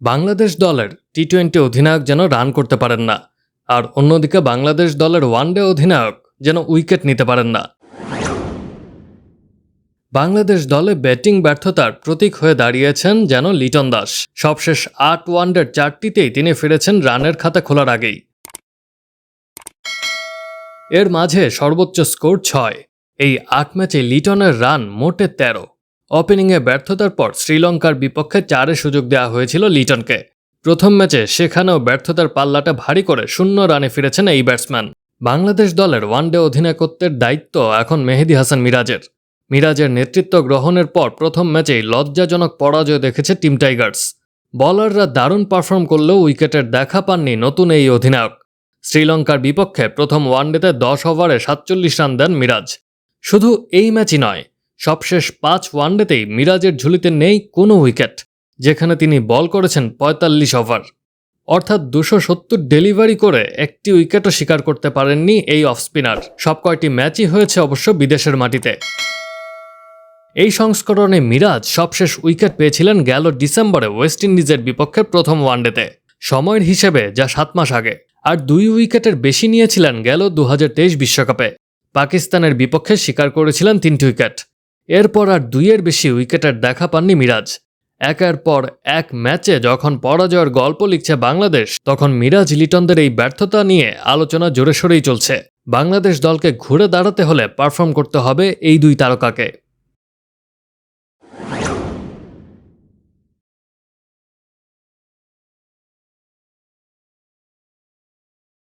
বাংলাদেশ দলের T twenty অধিনায়ক যেন রান করতে পারেন না, আর অন্যদিকে বাংলাদেশ দলের ওয়ানডে অধিনায়ক যেন উইকেট নিতে পারেন না। বাংলাদেশ দলে ব্যাটিং ব্যর্থতার প্রতীক হয়ে দাঁড়িয়েছেন যেন লিটন দাস। সবশেষ আট ওয়ানডের চারটিতেই তিনি ফিরেছেন রানের খাতা খোলার আগেই। এর মাঝে সর্বোচ্চ স্কোর ছয়। এই আট ম্যাচে লিটনের রান মোটে তেরো। ওপেনিংয়ে ব্যর্থতার পর শ্রীলঙ্কার বিপক্ষে চারে সুযোগ দেওয়া হয়েছিল লিটনকে। প্রথম ম্যাচে সেখানেও ব্যর্থতার পাল্লাটা ভারী করে শূন্য রানে ফিরেছেন এই ব্যাটসম্যান। বাংলাদেশ দলের ওয়ানডে অধিনায়কত্বের দায়িত্ব এখন মেহেদি হাসান মিরাজের। মিরাজের নেতৃত্ব গ্রহণের পর প্রথম ম্যাচেই লজ্জাজনক পরাজয় দেখেছে টিম টাইগার্স। বলাররা দারুণ পারফর্ম করলেও উইকেটের দেখা পাননি নতুন এই অধিনায়ক। শ্রীলঙ্কার বিপক্ষে প্রথম ওয়ানডেতে দশ ওভারে সাতচল্লিশ রান দেন মিরাজ। শুধু এই ম্যাচই নয় সবশেষ পাঁচ ওয়ানডেতেই মিরাজের ঝুলিতে নেই কোনো উইকেট, যেখানে তিনি বল করেছেন পঁয়তাল্লিশ ওভার। অর্থাৎ দুশো সত্তর ডেলিভারি করে একটি উইকেটও শিকার করতে পারেননি এই অফ স্পিনার। সব কয়টি ম্যাচই হয়েছে অবশ্য বিদেশের মাটিতে। এই সংস্করণে মিরাজ সবশেষ উইকেট পেয়েছিলেন গেল ডিসেম্বরে ওয়েস্ট ইন্ডিজের বিপক্ষে প্রথম ওয়ানডেতে, সময়ের হিসেবে যা সাত মাস আগে, আর দুই উইকেটের বেশি নিয়েছিলেন গেল দু বিশ্বকাপে। পাকিস্তানের বিপক্ষে শিকার করেছিলেন তিনটি উইকেট। এরপর আর দুইয়ের বেশি উইকেটের দেখা পাননি মিরাজ। একের পর এক ম্যাচে যখন পরাজয়ের গল্প লিখছে বাংলাদেশ, তখন মিরাজ লিটনদের এই ব্যর্থতা নিয়ে আলোচনা জোরে সোরেই চলছে। বাংলাদেশ দলকে ঘুরে দাঁড়াতে হলে পারফর্ম করতে হবে এই দুই তারকাকে।